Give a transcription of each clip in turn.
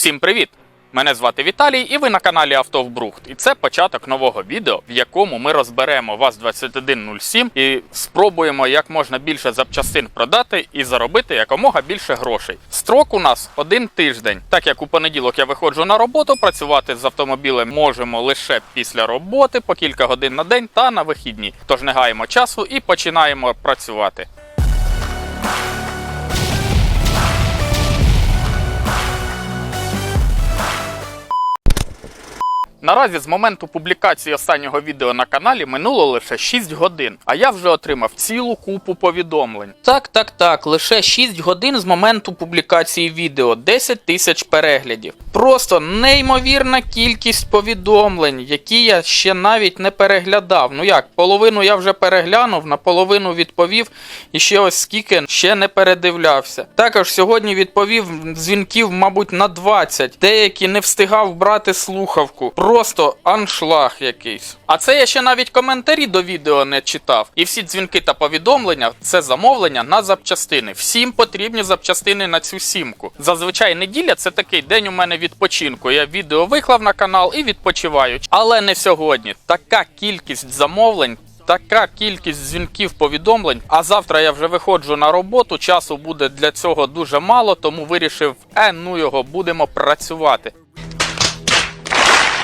Всім привіт! Мене звати Віталій, і ви на каналі Автовбрухт. І це початок нового відео, в якому ми розберемо ВАЗ-2107 і спробуємо як можна більше запчастин продати і заробити якомога більше грошей. Строк у нас один тиждень. Так як у понеділок я виходжу на роботу, працювати з автомобілем можемо лише після роботи по кілька годин на день та на вихідні. Тож не гаємо часу і починаємо працювати. Наразі з моменту публікації останнього відео на каналі минуло лише 6 годин, а я вже отримав цілу купу повідомлень. Так, так, так, лише 6 годин з моменту публікації відео, 10 тисяч переглядів. Просто неймовірна кількість повідомлень, які я ще навіть не переглядав. Ну як, половину я вже переглянув, на половину відповів, і ще ось скільки ще не передивлявся. Також сьогодні відповів дзвінків, мабуть, на 20. Деякі не встигав брати слухавку. Просто аншлаг якийсь. А це я ще навіть коментарі до відео не читав. І всі дзвінки та повідомлення це замовлення на запчастини. Всім потрібні запчастини на цю сімку. Зазвичай неділя це такий день у мене відпочинку. Я відео виклав на канал і відпочиваю. Але не сьогодні. Така кількість замовлень. Така кількість дзвінків повідомлень. А завтра я вже виходжу на роботу. Часу буде для цього дуже мало, тому вирішив, е, ну його будемо працювати.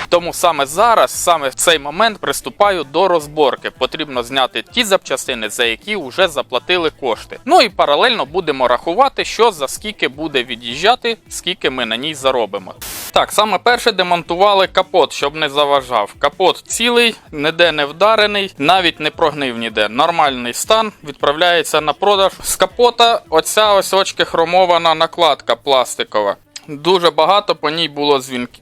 Тому саме зараз, саме в цей момент, приступаю до розборки. Потрібно зняти ті запчастини, за які вже заплатили кошти. Ну і паралельно будемо рахувати, що за скільки буде від'їжджати, скільки ми на ній заробимо. Так, саме перше демонтували капот, щоб не заважав. Капот цілий, ніде не вдарений, навіть не прогнив ніде. Нормальний стан відправляється на продаж. З капота оця ось очки хромована накладка пластикова. Дуже багато по ній було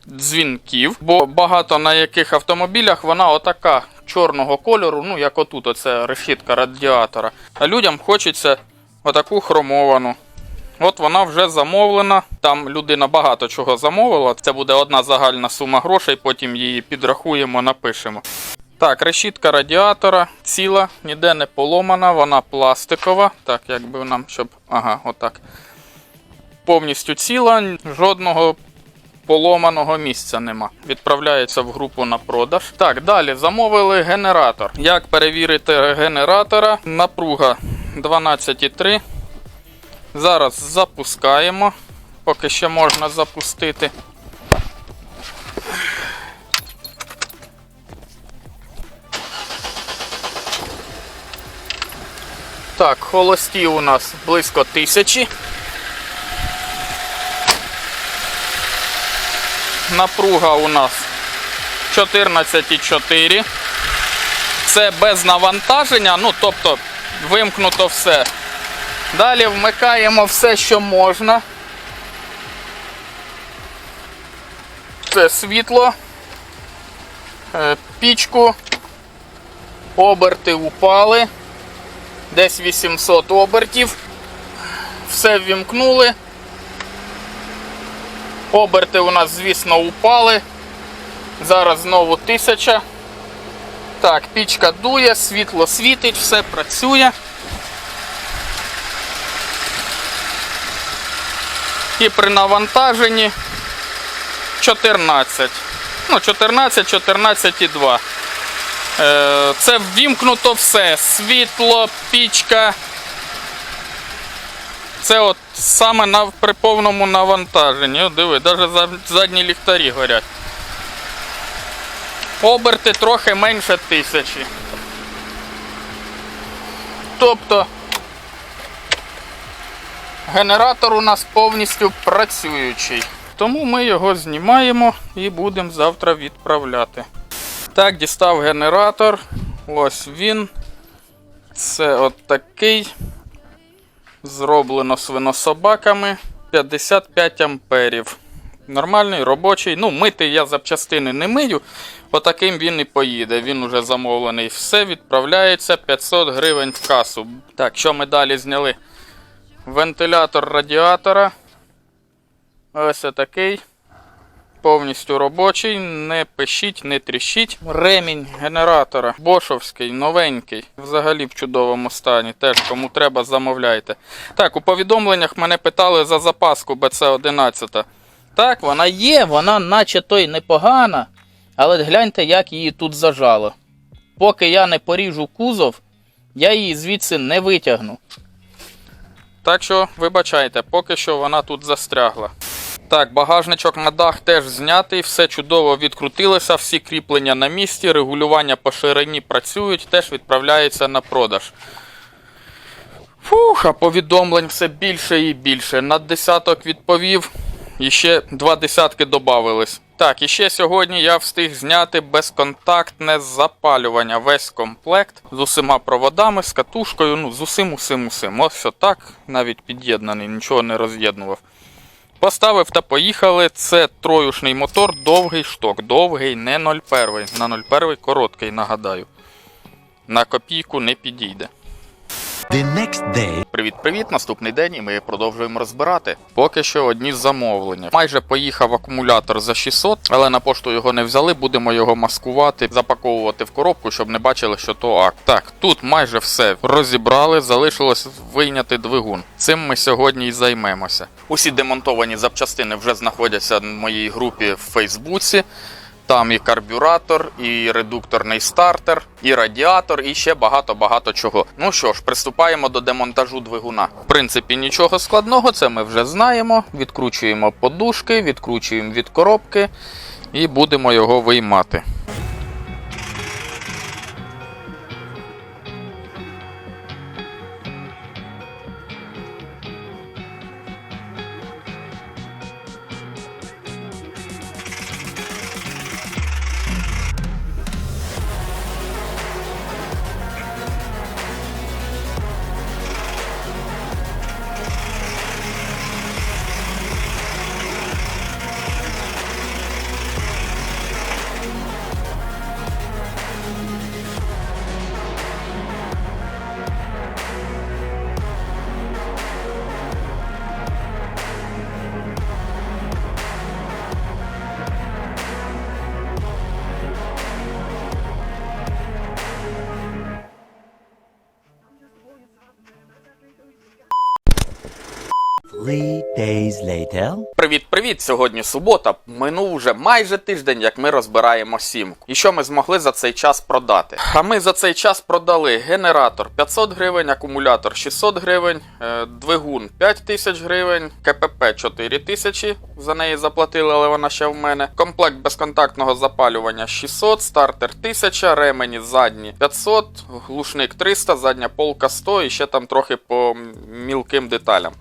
дзвінків, бо багато на яких автомобілях вона отака чорного кольору, ну як отут, оце решітка радіатора. А людям хочеться отаку хромовану. От вона вже замовлена. Там людина багато чого замовила. Це буде одна загальна сума грошей, потім її підрахуємо, напишемо. Так, решітка радіатора ціла, ніде не поломана, вона пластикова. Так, якби нам, щоб. Ага, отак повністю ціла, жодного поломаного місця нема. Відправляється в групу на продаж. Так, далі замовили генератор. Як перевірити генератора? Напруга 12,3. Зараз запускаємо. Поки ще можна запустити. Так, холості у нас близько тисячі. Напруга у нас 14,4. Це без навантаження, ну тобто вимкнуто все. Далі вмикаємо все, що можна. Це світло, е, пічку, оберти упали. Десь 800 обертів. Все ввімкнули. Оберти у нас, звісно, упали. Зараз знову 1000. Так, пічка дує, світло світить, все працює. І при навантаженні 14. Ну, 14, 14,2. Е, Це ввімкнуто все. Світло, пічка. Це от саме на, при повному навантаженні. О, диви, навіть задні ліхтарі горять. Оберти трохи менше тисячі. Тобто генератор у нас повністю працюючий. Тому ми його знімаємо і будемо завтра відправляти. Так, дістав генератор. Ось він. Це от такий. Зроблено свинособаками 55 амперів. Нормальний, робочий. Ну, мити я запчастини не мию. Отаким він і поїде. Він уже замовлений. Все відправляється 500 гривень в касу. Так, що ми далі зняли? Вентилятор радіатора. Ось такий. Повністю робочий, не пишіть, не тріщіть. Ремінь генератора бошовський, новенький, взагалі в чудовому стані. Теж кому треба, замовляйте. Так, у повідомленнях мене питали за запаску BC11. Так, вона є, вона наче то й непогана, але гляньте, як її тут зажало. Поки я не поріжу кузов, я її звідси не витягну. Так що, вибачайте, поки що вона тут застрягла. Так, багажничок на дах теж знятий, все чудово відкрутилося, всі кріплення на місці, регулювання по ширині працюють, теж відправляється на продаж. Фух, а повідомлень все більше і більше. На десяток відповів, і ще два десятки додавились. Так, і ще сьогодні я встиг зняти безконтактне запалювання. Весь комплект з усіма проводами, з катушкою, ну, з усім, усім, усім. Ось отак, навіть під'єднаний, нічого не роз'єднував. Поставив та поїхали. Це троюшний мотор, довгий шток. Довгий, не 01. На 01 короткий, нагадаю. На копійку не підійде. The next day. Привіт-привіт, наступний день і ми продовжуємо розбирати. Поки що одні замовлення. Майже поїхав акумулятор за 600, але на пошту його не взяли. Будемо його маскувати, запаковувати в коробку, щоб не бачили, що то акт. Так, тут майже все розібрали, залишилось вийняти двигун. Цим ми сьогодні і займемося. Усі демонтовані запчастини вже знаходяться в моїй групі в Фейсбуці. Там і карбюратор, і редукторний стартер, і радіатор, і ще багато-багато чого. Ну що ж, приступаємо до демонтажу двигуна. В принципі, нічого складного, це ми вже знаємо. Відкручуємо подушки, відкручуємо від коробки і будемо його виймати. Later. Привіт, привіт! Сьогодні субота. Минув вже майже тиждень, як ми розбираємо сімку. І що ми змогли за цей час продати? А ми за цей час продали генератор 500 гривень, акумулятор 600 гривень, е, двигун 5 тисяч гривень, КПП 4 тисячі. За неї заплатили, але вона ще в мене. Комплект безконтактного запалювання 600, стартер 1000, ремені задні 500, глушник 300, задня полка 100 і ще там трохи по мілким деталям.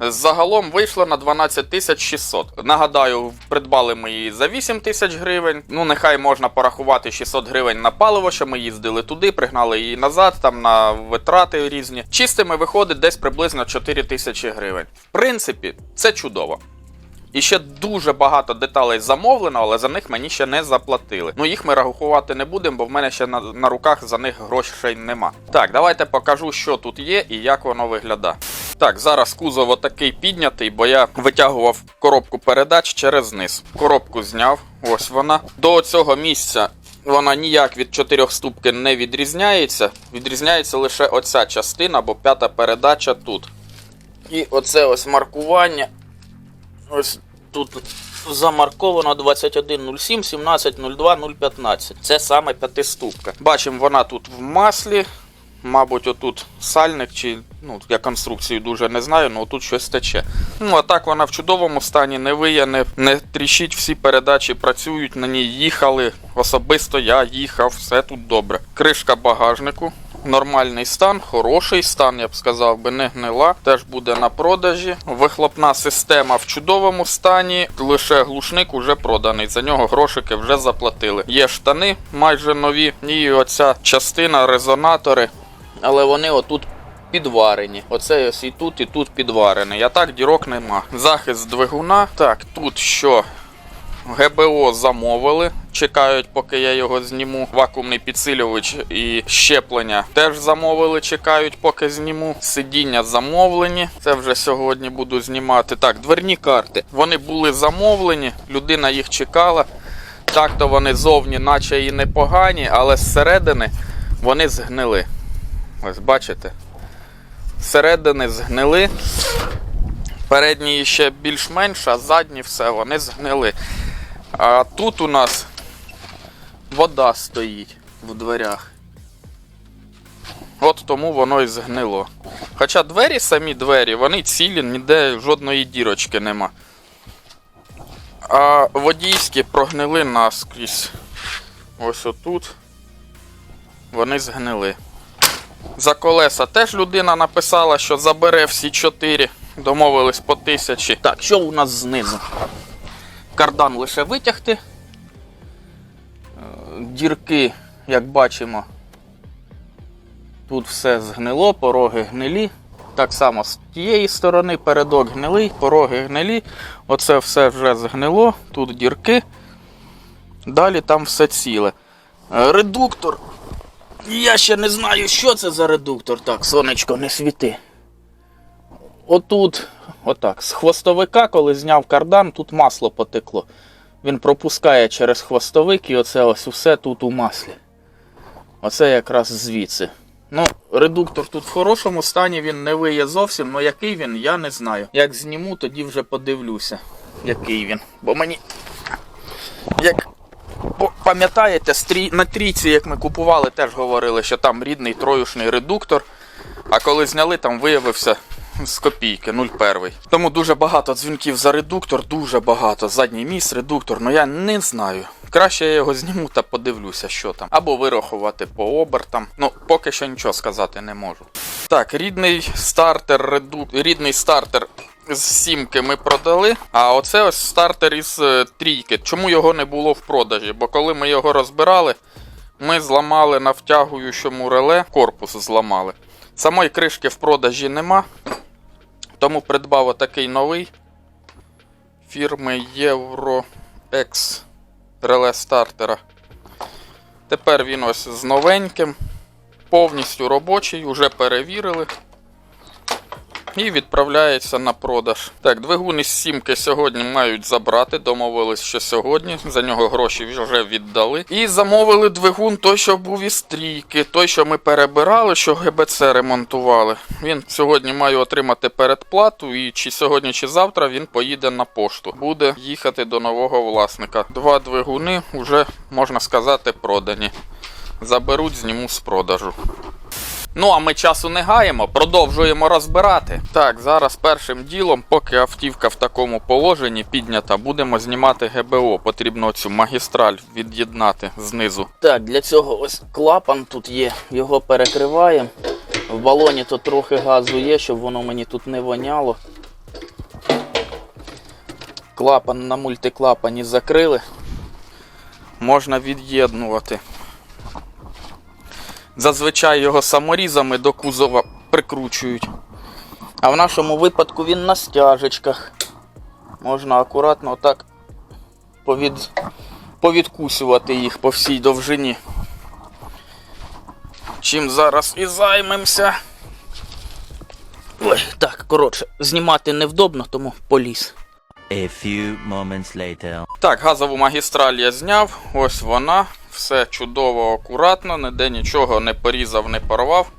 Загалом вийшло на 12 600. Нагадаю, придбали ми її за 8 тисяч гривень. Ну, нехай можна порахувати 600 гривень на паливо, що ми їздили туди, пригнали її назад, там на витрати різні. Чистими виходить десь приблизно 4 тисячі гривень. В принципі, це чудово. І ще дуже багато деталей замовлено, але за них мені ще не заплатили. Ну їх ми рахувати не будемо, бо в мене ще на, на руках за них грошей нема. Так, давайте покажу, що тут є і як воно виглядає. Так, зараз кузов отакий піднятий, бо я витягував коробку передач через низ. Коробку зняв, ось вона. До цього місця вона ніяк від чотирьохступки не відрізняється. Відрізняється лише оця частина, бо п'ята передача тут. І оце ось маркування. Ось тут замарковано 2107, 1702, 015. Це саме п'ятиступка. Бачимо, вона тут в маслі. Мабуть, отут сальник, чи ну я конструкцію дуже не знаю, але тут щось тече. Ну а так вона в чудовому стані, не виє, не, не тріщить, всі передачі працюють, на ній їхали. Особисто я їхав, все тут добре. Кришка багажнику. Нормальний стан, хороший стан, я б сказав би, не гнила. Теж буде на продажі. Вихлопна система в чудовому стані. Лише глушник уже проданий. За нього грошики вже заплатили. Є штани майже нові. І оця частина, резонатори. Але вони отут підварені. Оце ось і тут, і тут підварений. А так дірок нема. Захист двигуна. Так, тут що? ГБО замовили. Чекають, поки я його зніму. Вакуумний підсилювач і щеплення теж замовили. Чекають, поки зніму. Сидіння замовлені. Це вже сьогодні буду знімати. Так, дверні карти. Вони були замовлені, людина їх чекала. Так то вони зовні, наче і непогані, але зсередини вони згнили. Ось бачите? Зсередини згнили. Передні ще більш-менш, а задні все, вони згнили. А тут у нас вода стоїть в дверях. От тому воно і згнило. Хоча двері, самі двері, вони цілі, ніде жодної дірочки нема. А водійські прогнили наскрізь. Ось отут. Вони згнили. За колеса теж людина написала, що забере всі чотири. Домовились по тисячі. Так, що у нас знизу? Кардан лише витягти. Е, Дірки, як бачимо, тут все згнило, пороги гнилі. Так само з тієї сторони передок гнилий, пороги гнилі. Оце все вже згнило, тут дірки. Далі там все ціле. Редуктор. Я ще не знаю, що це за редуктор. Так, сонечко, не світи. Отут, отак, з хвостовика, коли зняв кардан, тут масло потекло. Він пропускає через хвостовик і оце ось усе тут у маслі. Оце якраз звідси. Ну, редуктор тут в хорошому стані, він не виє зовсім, але який він, я не знаю. Як зніму, тоді вже подивлюся, який він. Бо мені. Як пам'ятаєте, на трійці, як ми купували, теж говорили, що там рідний троюшний редуктор. А коли зняли, там виявився з копійки 0,1. Тому дуже багато дзвінків за редуктор, дуже багато. Задній міст, редуктор, ну я не знаю. Краще я його зніму та подивлюся, що там. Або вирахувати по обертам. Ну, поки що нічого сказати не можу. Так, рідний стартер, реду... рідний стартер з сімки ми продали. А оце ось стартер із е, трійки. Чому його не було в продажі? Бо коли ми його розбирали, ми зламали на втягуючому реле, корпус зламали. Самої кришки в продажі нема. Тому придбав отакий новий фірми Eurox реле стартера. Тепер він ось з новеньким, повністю робочий, уже перевірили. І відправляється на продаж. Так, двигун із сімки сьогодні мають забрати. Домовились, що сьогодні. За нього гроші вже віддали. І замовили двигун той, що був із трійки, той, що ми перебирали, що ГБЦ ремонтували. Він сьогодні має отримати передплату, і чи сьогодні, чи завтра він поїде на пошту. Буде їхати до нового власника. Два двигуни вже, можна сказати, продані. Заберуть, зніму з продажу. Ну, а ми часу не гаємо, продовжуємо розбирати. Так, зараз першим ділом, поки автівка в такому положенні піднята, будемо знімати ГБО. Потрібно цю магістраль від'єднати знизу. Так, для цього ось клапан тут є, його перекриваємо. В балоні то трохи газу є, щоб воно мені тут не воняло. Клапан на мультиклапані закрили. Можна від'єднувати. Зазвичай його саморізами до кузова прикручують. А в нашому випадку він на стяжечках. Можна акуратно отак повід... повідкусувати їх по всій довжині. Чим зараз і займемося. Ой, так, коротше, знімати невдобно, тому поліз. A few moments later. Так, газову магістраль я зняв. Ось вона. Все чудово, акуратно, ніде нічого не порізав, не порвав.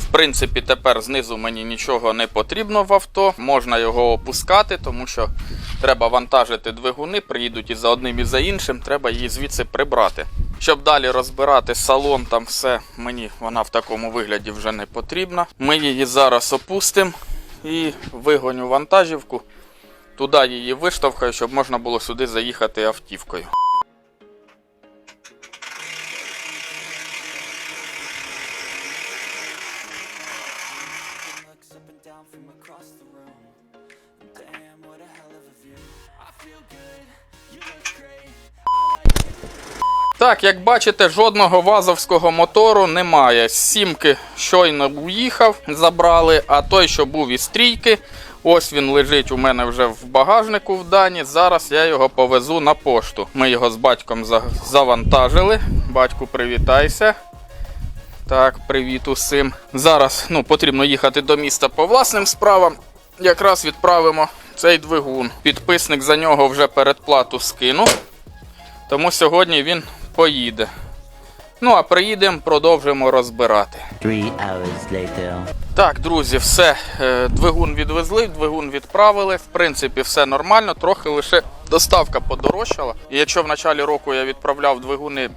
В принципі, тепер знизу мені нічого не потрібно в авто. Можна його опускати, тому що треба вантажити двигуни, приїдуть і за одним і за іншим, треба її звідси прибрати. Щоб далі розбирати салон, там все, мені вона в такому вигляді вже не потрібна. Ми її зараз опустимо і вигоню вантажівку. Туди її виштовхаю, щоб можна було сюди заїхати автівкою. Так, як бачите, жодного вазовського мотору немає. З сімки щойно уїхав, забрали, а той, що був із трійки, ось він лежить у мене вже в багажнику в Дані. Зараз я його повезу на пошту. Ми його з батьком завантажили. Батьку, привітайся. Так, привіт усім. Зараз ну, потрібно їхати до міста по власним справам. Якраз відправимо цей двигун. Підписник за нього вже передплату скинув. Тому сьогодні він поїде. Ну а приїдемо, продовжимо розбирати. Three hours later. Так, друзі, все. е, Двигун відвезли, двигун відправили. В принципі, все нормально, трохи лише доставка подорожчала. І якщо в началі року я відправляв двигуни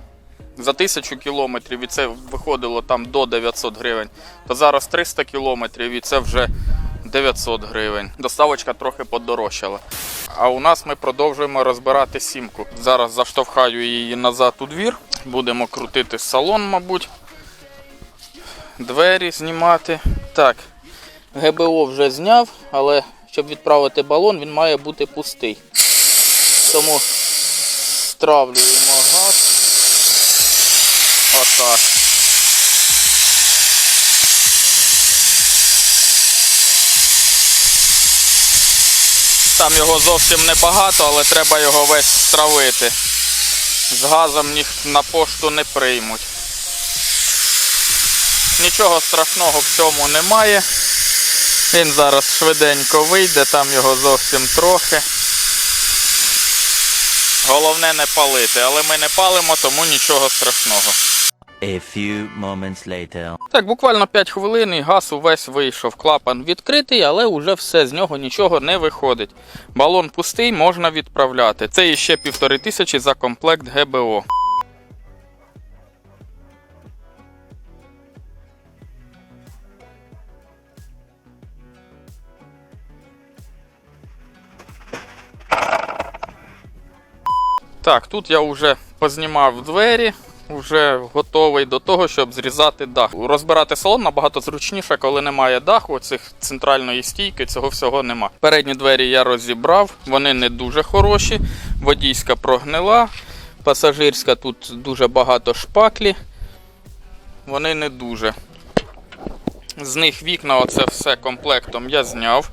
за тисячу кілометрів, і це виходило там до 900 гривень, то зараз 300 кілометрів і це вже 900 гривень. Доставочка трохи подорожчала. А у нас ми продовжуємо розбирати сімку. Зараз заштовхаю її назад у двір. Будемо крутити салон, мабуть двері знімати. Так, ГБО вже зняв, але щоб відправити балон, він має бути пустий. Тому стравлюємо газ. Отак. Там його зовсім небагато, але треба його весь стравити. З газом їх на пошту не приймуть. Нічого страшного в цьому немає. Він зараз швиденько вийде, там його зовсім трохи. Головне не палити, але ми не палимо, тому нічого страшного. A few moments later. Так, буквально 5 хвилин і газ увесь вийшов. Клапан відкритий, але уже все, з нього нічого не виходить. Балон пустий, можна відправляти. Це іще півтори тисячі за комплект ГБО. Так, тут я вже познімав двері, вже готовий до того, щоб зрізати дах. Розбирати салон набагато зручніше, коли немає даху, цих центральної стійки, цього всього нема. Передні двері я розібрав, вони не дуже хороші. Водійська прогнила, пасажирська тут дуже багато шпаклі. Вони не дуже. З них вікна, оце все комплектом я зняв.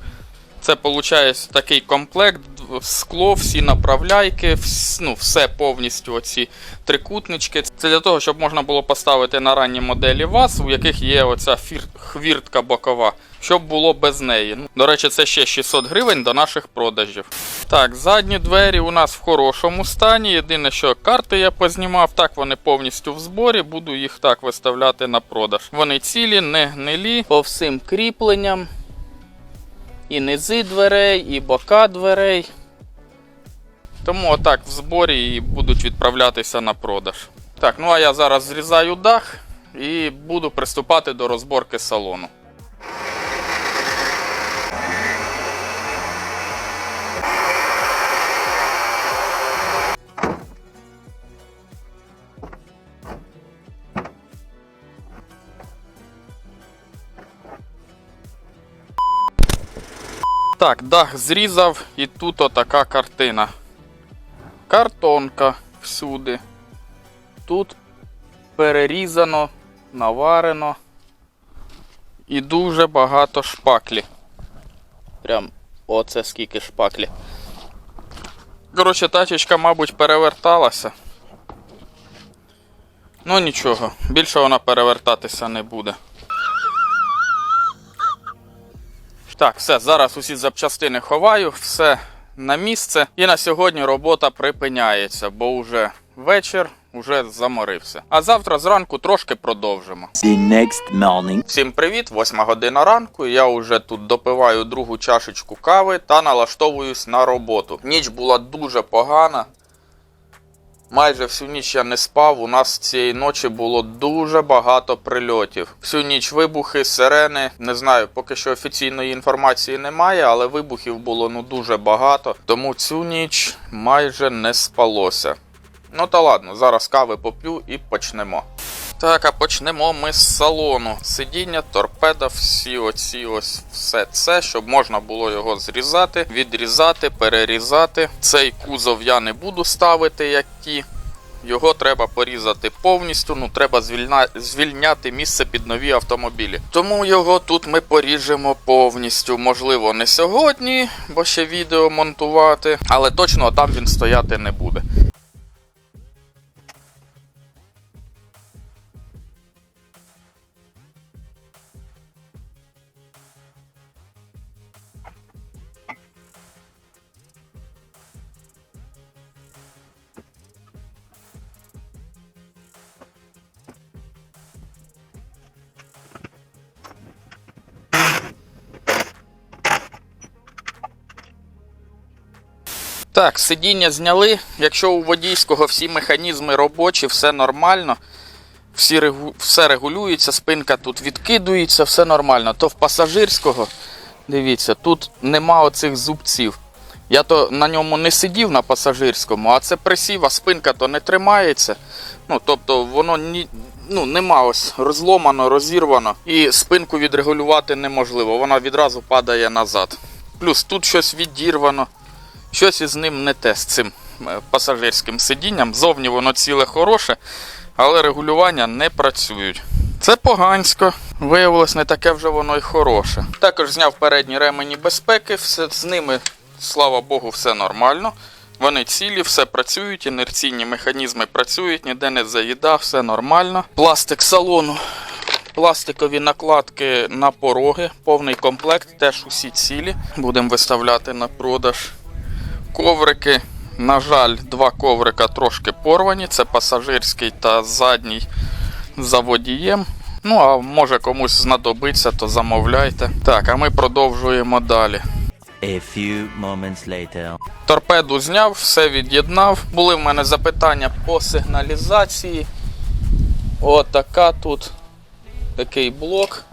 Це виходить такий комплект, скло, всі направляйки, вс- ну, все повністю оці трикутнички. Це для того, щоб можна було поставити на ранні моделі ВАЗ, у яких є оця фір- хвіртка бокова, щоб було без неї. Ну, До речі, це ще 600 гривень до наших продажів. Так, задні двері у нас в хорошому стані. Єдине, що карти я познімав, так вони повністю в зборі, буду їх так виставляти на продаж. Вони цілі, не гнилі, по всім кріпленням. І низи дверей, і бока дверей. Тому отак в зборі і будуть відправлятися на продаж. Так, ну а я зараз зрізаю дах і буду приступати до розборки салону. Так, дах зрізав і тут отака картина. Картонка всюди. Тут перерізано, наварено. І дуже багато шпаклі. Прям оце скільки шпаклі. Коротше, тачечка, мабуть, переверталася. Ну нічого, більше вона перевертатися не буде. Так, все, зараз усі запчастини ховаю, все на місце. І на сьогодні робота припиняється, бо вже вечір, уже заморився. А завтра зранку трошки продовжимо. The next morning. Всім привіт, 8 година ранку. Я вже тут допиваю другу чашечку кави та налаштовуюсь на роботу. Ніч була дуже погана. Майже всю ніч я не спав. У нас цієї ночі було дуже багато прильотів. Всю ніч вибухи, сирени. Не знаю, поки що офіційної інформації немає, але вибухів було ну дуже багато. Тому цю ніч майже не спалося. Ну та ладно, зараз кави поп'ю і почнемо. Так, а почнемо ми з салону. Сидіння, торпеда, всі оці ось все це, щоб можна було його зрізати, відрізати, перерізати. Цей кузов я не буду ставити, як ті. Його треба порізати повністю. Ну, треба звільна... звільняти місце під нові автомобілі. Тому його тут ми поріжемо повністю. Можливо, не сьогодні, бо ще відео монтувати, але точно там він стояти не буде. Так, сидіння зняли. Якщо у водійського всі механізми робочі, все нормально, всі все регулюється, спинка тут відкидується, все нормально. То в пасажирського, дивіться, тут нема оцих зубців. Я то на ньому не сидів на пасажирському, а це присів, а спинка то не тримається. Ну, тобто воно ні, ну, нема ось розломано, розірвано. І спинку відрегулювати неможливо. Вона відразу падає назад. Плюс тут щось відірвано. Щось із ним не те з цим е, пасажирським сидінням. Зовні воно ціле хороше, але регулювання не працюють. Це погансько. Виявилось, не таке вже воно й хороше. Також зняв передні ремені безпеки, все з ними, слава Богу, все нормально. Вони цілі, все працюють, інерційні механізми працюють, ніде не заїдав, все нормально. Пластик салону, пластикові накладки на пороги, повний комплект, теж усі цілі. Будемо виставляти на продаж. Коврики. На жаль, два коврика трошки порвані. Це пасажирський та задній за водієм. Ну, а може комусь знадобиться, то замовляйте. Так, а ми продовжуємо далі. A few moments later. Торпеду зняв, все від'єднав. Були в мене запитання по сигналізації. Отака тут такий блок.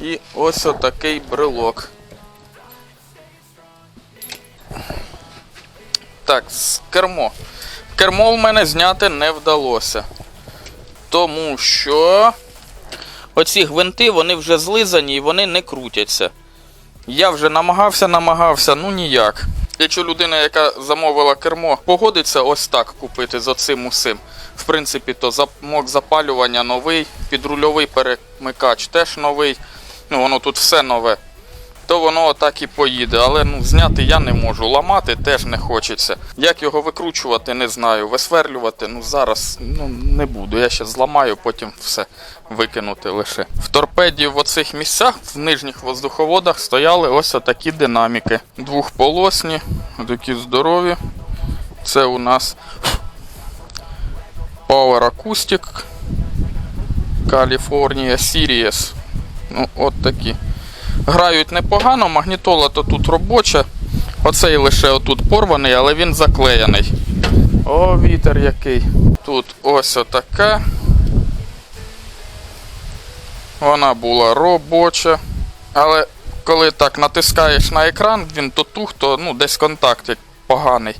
І ось отакий брелок. Так, кермо. Кермо в мене зняти не вдалося. Тому що оці гвинти вони вже злизані і вони не крутяться. Я вже намагався, намагався, ну ніяк. Якщо людина, яка замовила кермо, погодиться ось так купити з оцим усим. В принципі, то замок запалювання новий, підрульовий перемикач теж новий. Ну, воно тут все нове. То воно отак і поїде. Але ну, зняти я не можу. Ламати теж не хочеться. Як його викручувати, не знаю. Висверлювати, ну зараз ну, не буду. Я ще зламаю, потім все викинути лише. В торпеді в оцих місцях, в нижніх воздуховодах, стояли ось отакі динаміки. Двохполосні, такі здорові. Це у нас Power Acoustic California Series. Ну, от такі. Грають непогано, магнітола то тут робоча. Оцей лише отут порваний, але він заклеєний. О, вітер який. Тут ось отака. Вона була робоча. Але коли так натискаєш на екран, він то тух, то ну, десь контакт поганий.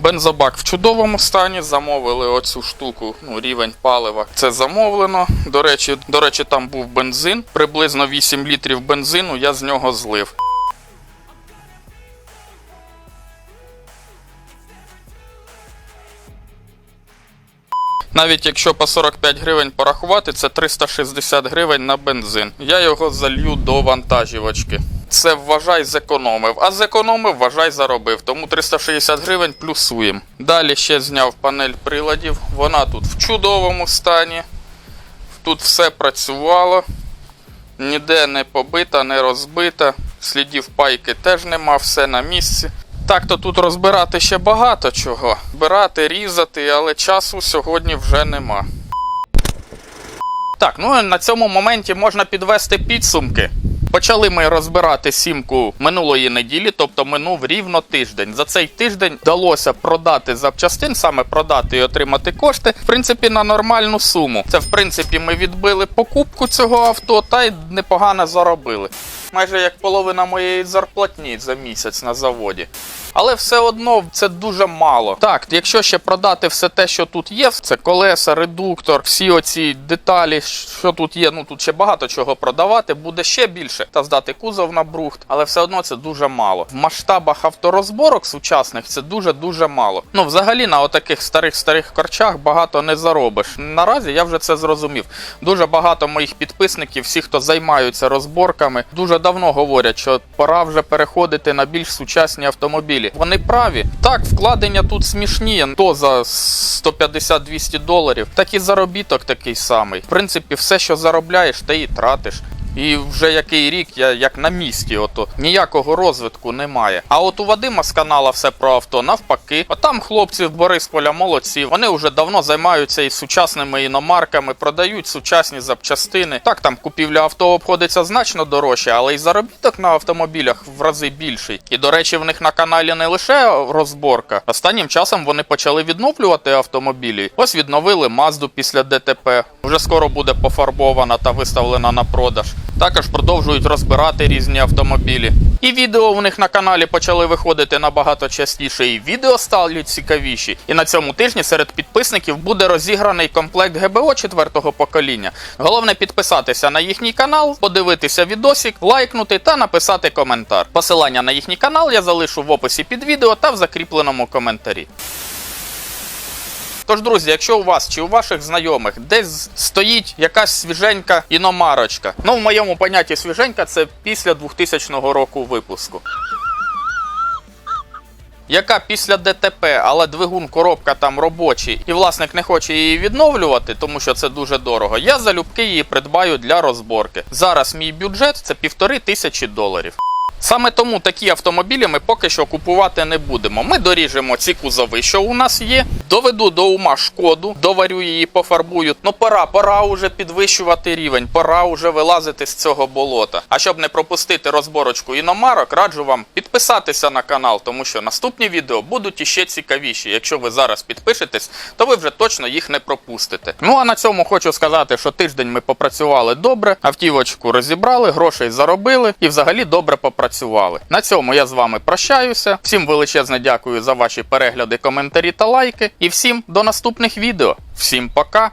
Бензобак в чудовому стані. Замовили оцю штуку, ну, рівень палива. Це замовлено. До речі, до речі, там був бензин. Приблизно 8 літрів бензину я з нього злив. Навіть якщо по 45 гривень порахувати, це 360 гривень на бензин. Я його залью до вантажівочки. Це вважай зекономив. А зекономив, вважай заробив. Тому 360 гривень плюсуємо. Далі ще зняв панель приладів. Вона тут в чудовому стані. Тут все працювало. Ніде не побита, не розбита. Слідів пайки теж нема, все на місці. Так то тут розбирати ще багато чого. Збирати, різати, але часу сьогодні вже нема. Так, ну на цьому моменті можна підвести підсумки. Почали ми розбирати сімку минулої неділі, тобто минув рівно тиждень. За цей тиждень вдалося продати запчастин, саме продати і отримати кошти, в принципі, на нормальну суму. Це, в принципі, ми відбили покупку цього авто та й непогано заробили. Майже як половина моєї зарплатні за місяць на заводі. Але все одно це дуже мало. Так, якщо ще продати все те, що тут є, це колеса, редуктор, всі оці деталі, що тут є, ну тут ще багато чого продавати, буде ще більше та здати кузов на брухт, але все одно це дуже мало. В масштабах авторозборок сучасних це дуже дуже мало. Ну, взагалі на отаких старих старих корчах багато не заробиш. Наразі я вже це зрозумів. Дуже багато моїх підписників, всі, хто займаються розборками, дуже давно говорять, що пора вже переходити на більш сучасні автомобілі. Вони праві. Так, вкладення тут смішні, то за 150-200 доларів, так і заробіток такий самий. В принципі, все, що заробляєш, ти і тратиш. І вже який рік я як на місці, ото ніякого розвитку немає. А от у Вадима з канала все про авто навпаки. А там хлопці в Борисполя молодці. Вони вже давно займаються і сучасними іномарками, продають сучасні запчастини. Так там купівля авто обходиться значно дорожче, але і заробіток на автомобілях в рази більший. І до речі, в них на каналі не лише розборка. Останнім часом вони почали відновлювати автомобілі. Ось відновили Мазду після ДТП. Вже скоро буде пофарбована та виставлена на продаж. Також продовжують розбирати різні автомобілі. І відео у них на каналі почали виходити набагато частіше, і відео стали цікавіші. І на цьому тижні серед підписників буде розіграний комплект ГБО четвертого покоління. Головне підписатися на їхній канал, подивитися відосик, лайкнути та написати коментар. Посилання на їхній канал я залишу в описі під відео та в закріпленому коментарі. Тож, друзі, якщо у вас чи у ваших знайомих десь стоїть якась свіженька іномарочка, ну в моєму понятті свіженька це після 2000 року випуску. Яка після ДТП, але двигун, коробка там робочий, і власник не хоче її відновлювати, тому що це дуже дорого. Я залюбки її придбаю для розборки. Зараз мій бюджет це півтори тисячі доларів. Саме тому такі автомобілі ми поки що купувати не будемо. Ми доріжемо ці кузови, що у нас є. Доведу до ума шкоду, доварю її, пофарбую. Ну пора, пора уже підвищувати рівень, пора уже вилазити з цього болота. А щоб не пропустити розборочку іномарок, раджу вам підписатися на канал, тому що наступні відео будуть іще цікавіші. Якщо ви зараз підпишетесь, то ви вже точно їх не пропустите. Ну а на цьому хочу сказати, що тиждень ми попрацювали добре, автівочку розібрали, грошей заробили і взагалі добре попрацювали. На цьому я з вами прощаюся. Всім величезне дякую за ваші перегляди, коментарі та лайки. І всім до наступних відео. Всім пока!